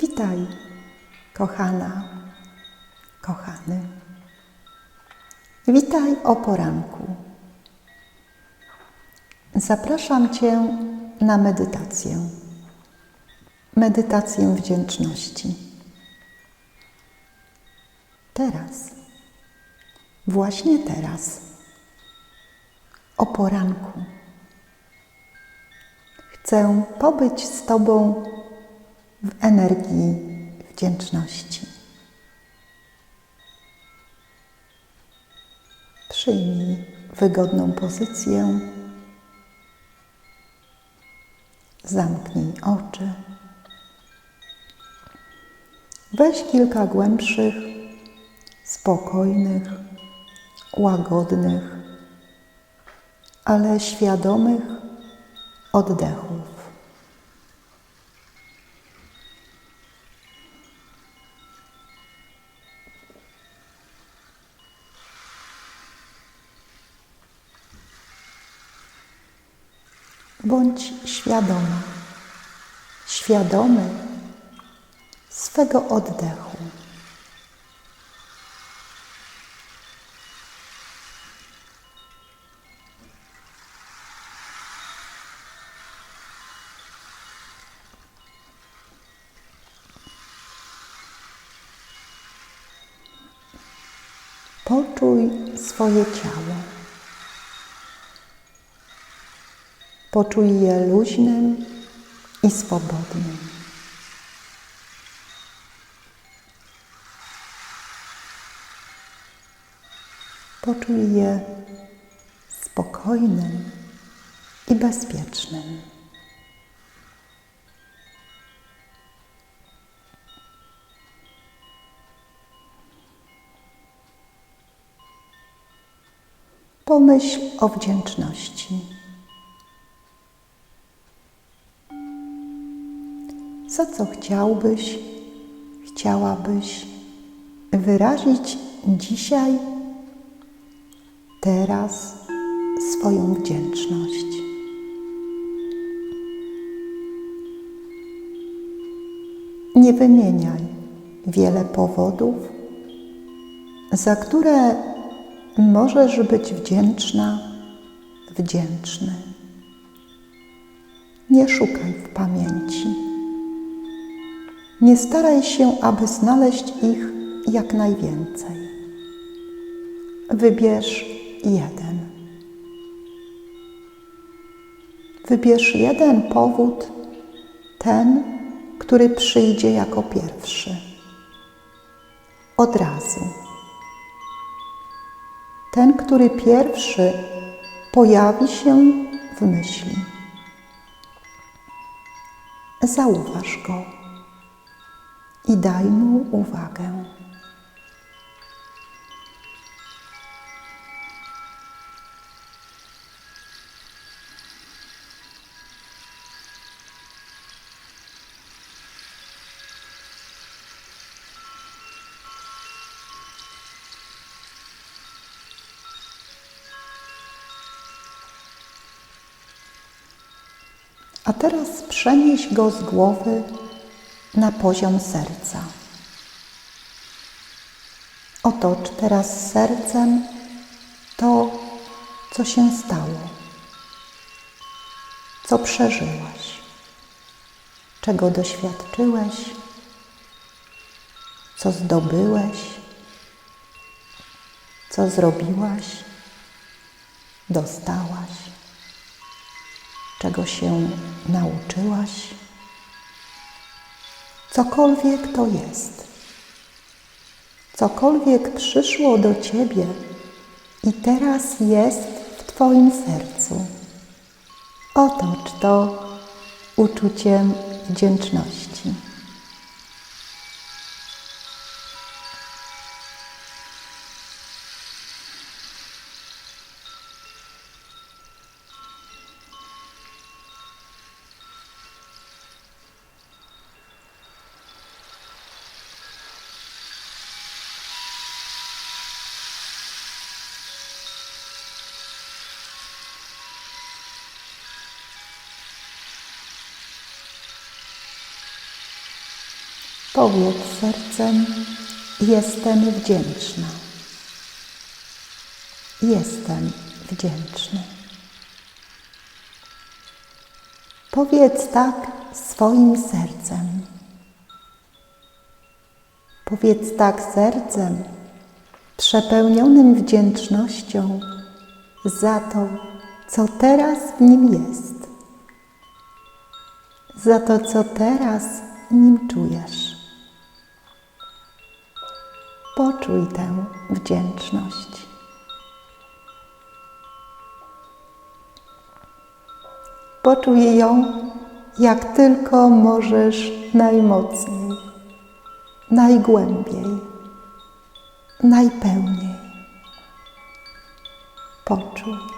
Witaj, kochana, kochany. Witaj o poranku. Zapraszam Cię na medytację. Medytację wdzięczności. Teraz, właśnie teraz, o poranku. Chcę pobyć z Tobą w energii wdzięczności. Przyjmij wygodną pozycję. Zamknij oczy. Weź kilka głębszych, spokojnych, łagodnych, ale świadomych oddechów. Bądź świadoma, świadomy swego oddechu. Poczuj swoje ciało. Poczuj je luźnym i swobodnym. Poczuj je spokojnym i bezpiecznym. Pomyśl o wdzięczności. Co chciałbyś, chciałabyś wyrazić dzisiaj, teraz swoją wdzięczność? Nie wymieniaj wiele powodów, za które możesz być wdzięczna, wdzięczny. Nie szukaj w pamięci. Nie staraj się, aby znaleźć ich jak najwięcej. Wybierz jeden. Wybierz jeden powód, ten, który przyjdzie jako pierwszy. Od razu. Ten, który pierwszy pojawi się w myśli. Zauważ go i daj mu uwagę. A teraz przenieś go z głowy na poziom serca. Otocz teraz sercem to, co się stało, co przeżyłaś, czego doświadczyłeś, co zdobyłeś, co zrobiłaś, dostałaś, czego się nauczyłaś cokolwiek to jest, cokolwiek przyszło do Ciebie i teraz jest w Twoim sercu. Otocz to uczuciem wdzięczności. Powiedz sercem, jestem wdzięczna. Jestem wdzięczny. Powiedz tak swoim sercem. Powiedz tak sercem, przepełnionym wdzięcznością za to, co teraz w nim jest, za to, co teraz nim czujesz. Poczuj tę wdzięczność. Poczuj ją, jak tylko możesz najmocniej, najgłębiej, najpełniej. Poczuj.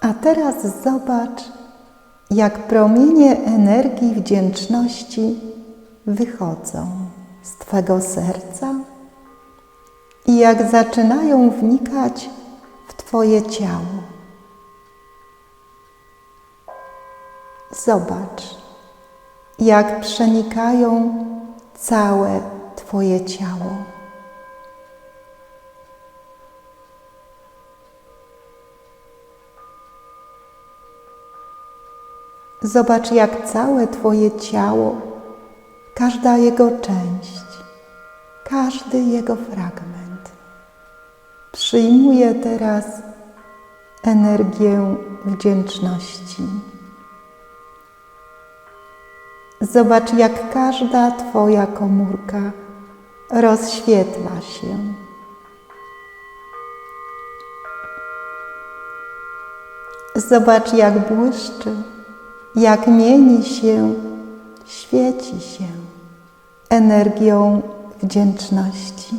A teraz zobacz, jak promienie energii wdzięczności wychodzą z Twego serca i jak zaczynają wnikać w Twoje ciało. Zobacz, jak przenikają całe Twoje ciało. Zobacz, jak całe Twoje ciało, każda jego część, każdy jego fragment przyjmuje teraz energię wdzięczności. Zobacz, jak każda Twoja komórka rozświetla się. Zobacz, jak błyszczy jak mieni się, świeci się energią wdzięczności.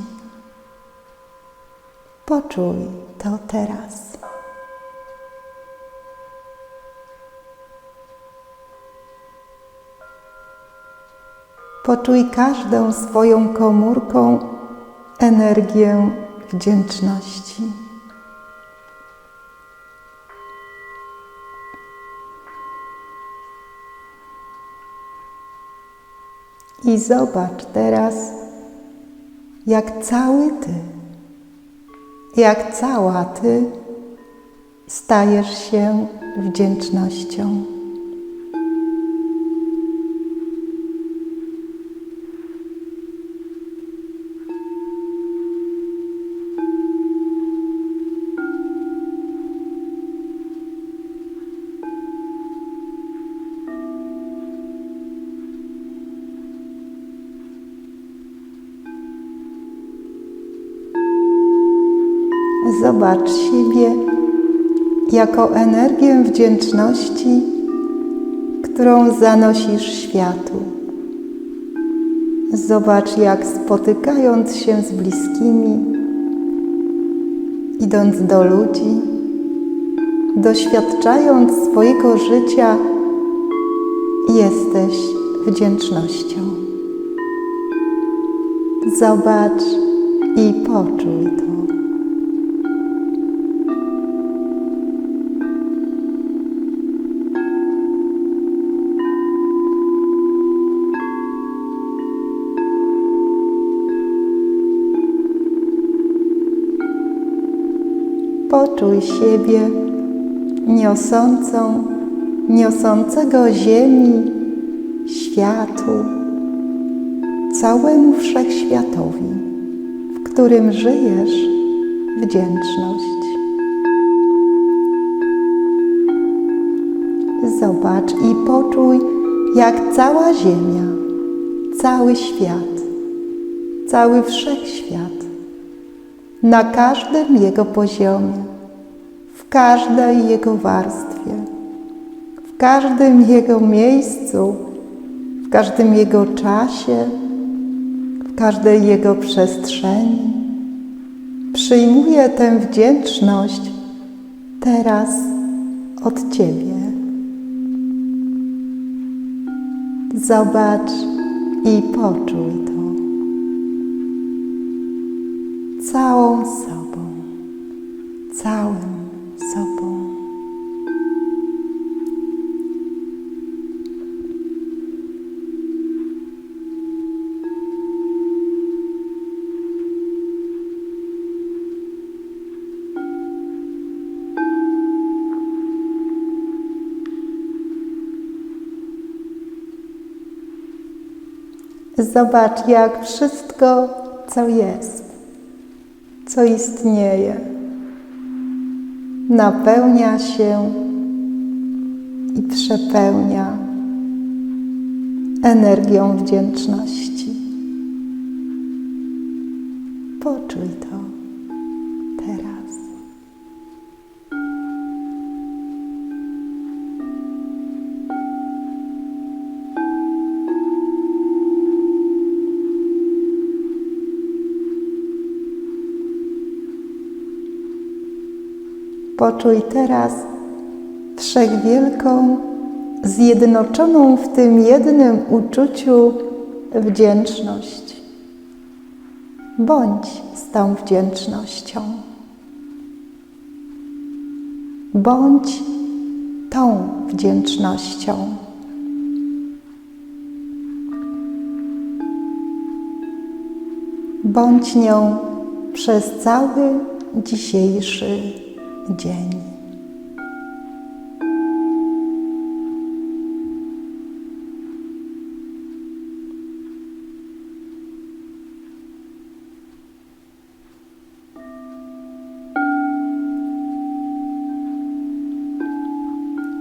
Poczuj to teraz. Poczuj każdą swoją komórką energię wdzięczności. I zobacz teraz, jak cały Ty, jak cała Ty stajesz się wdzięcznością. Zobacz siebie jako energię wdzięczności, którą zanosisz światu. Zobacz, jak spotykając się z bliskimi, idąc do ludzi, doświadczając swojego życia, jesteś wdzięcznością. Zobacz i poczuj to. Poczuj siebie niosącą, niosącego ziemi, światu, całemu wszechświatowi, w którym żyjesz, wdzięczność. Zobacz i poczuj, jak cała Ziemia, cały świat, cały wszechświat na każdym jego poziomie, w każdej jego warstwie, w każdym jego miejscu, w każdym Jego czasie, w każdej Jego przestrzeni. Przyjmuję tę wdzięczność teraz od Ciebie. Zobacz i poczuj to całą sobą, całym sobą. Zobacz, jak wszystko, co jest, co istnieje, napełnia się i przepełnia energią wdzięczności. Poczuj teraz wszechwielką, zjednoczoną w tym jednym uczuciu wdzięczność. Bądź z tą wdzięcznością. Bądź tą wdzięcznością. Bądź nią przez cały dzisiejszy dzień.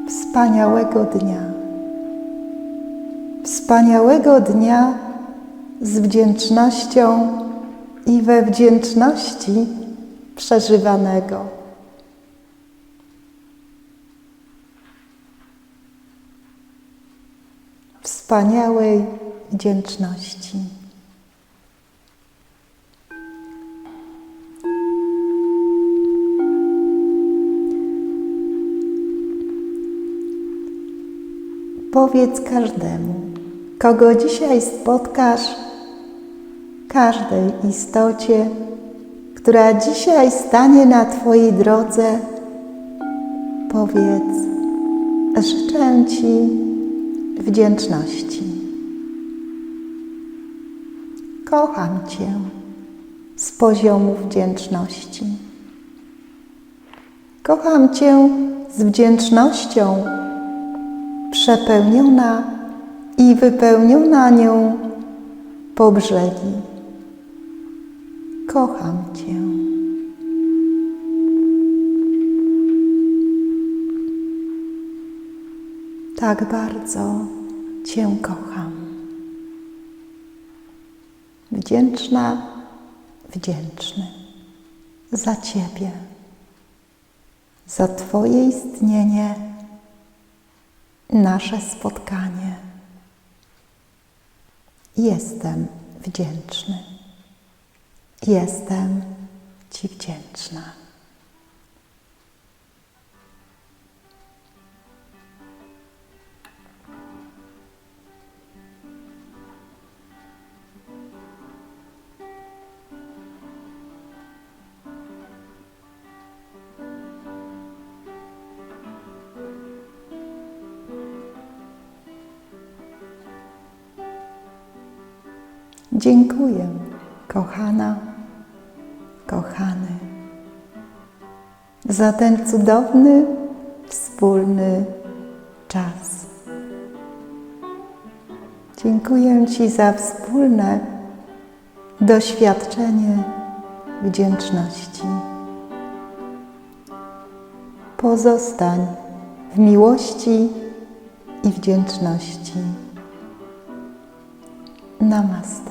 Wspaniałego dnia. Wspaniałego dnia z wdzięcznością i we wdzięczności przeżywanego. Wspaniałej wdzięczności. Powiedz każdemu, kogo dzisiaj spotkasz, każdej istocie, która dzisiaj stanie na Twojej drodze, powiedz: Życzę Ci wdzięczności. Kocham Cię z poziomu wdzięczności. Kocham Cię z wdzięcznością, przepełniona i wypełniona nią po brzegi. Kocham Cię. Tak bardzo Cię kocham. Wdzięczna, wdzięczny za Ciebie, za Twoje istnienie, nasze spotkanie. Jestem wdzięczny. Jestem Ci wdzięczna. Dziękuję, kochana, kochany, za ten cudowny, wspólny czas. Dziękuję Ci za wspólne doświadczenie wdzięczności. Pozostań w miłości i wdzięczności. Namaste.